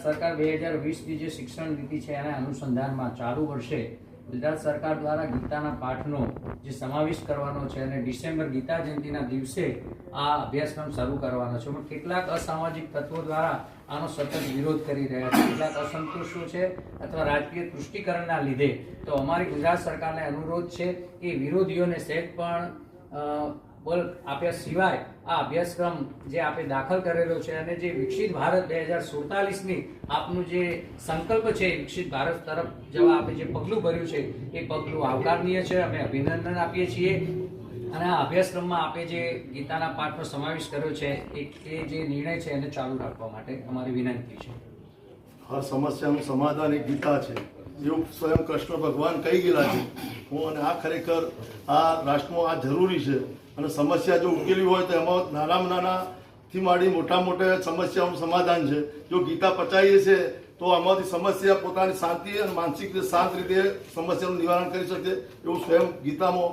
હજાર બે હજાર વીસની જે શિક્ષણ નીતિ છે એના અનુસંધાનમાં ચાલુ વર્ષે ગુજરાત સરકાર દ્વારા ગીતાના પાઠનો જે સમાવેશ કરવાનો છે અને ડિસેમ્બર ગીતા જયંતિના દિવસે આ અભ્યાસક્રમ શરૂ કરવાનો છે. પણ કેટલાક અસામાજિક તત્વો દ્વારા આનો સતત વિરોધ કરી રહ્યા છે. કેટલાક અસંતુષ્ટો છે અથવા રાજકીય તૃષ્ટિકરણના લીધે. તો અમારી ગુજરાત સરકારને અનુરોધ છે કે વિરોધીઓને સહેજ પણ અ, આપ્યા સિવાય આ અભ્યાસક્રમ જે આપે દાખલ કરેલો છે અને જે વિકસિત ભારત બે હજાર સુડતાલીસની આપનું જે સંકલ્પ છે વિકસિત ભારત તરફ જવા આપે જે પગલું ભર્યું છે એ પગલું આવકારનીય છે. અમે અભિનંદન આપીએ છીએ. અને આ અભ્યાસક્રમમાં આપે જે ગીતાના પાઠનો સમાવેશ કર્યો છે એ એ જે નિર્ણય છે એને ચાલુ રાખવા માટે અમારી વિનંતી છે. આ સમસ્યાનું સમાધાન એક ગીતા છે. એવું સ્વયં કૃષ્ણ ભગવાન કહી ગયેલા છે હું અને આ ખરેખર આ રાષ્ટ્રમાં આ જરૂરી છે. અને સમસ્યા જો ઉકેલી હોય તો એમાં નાનામાં નાનાથી માંડી મોટા મોટા સમસ્યાઓનું સમાધાન છે. જો ગીતા પચાવીએ છે, તો આમાંથી સમસ્યા પોતાની શાંતિ અને માનસિક શાંત રીતે સમસ્યાનું નિવારણ કરી શકે એવું સ્વયં ગીતામાં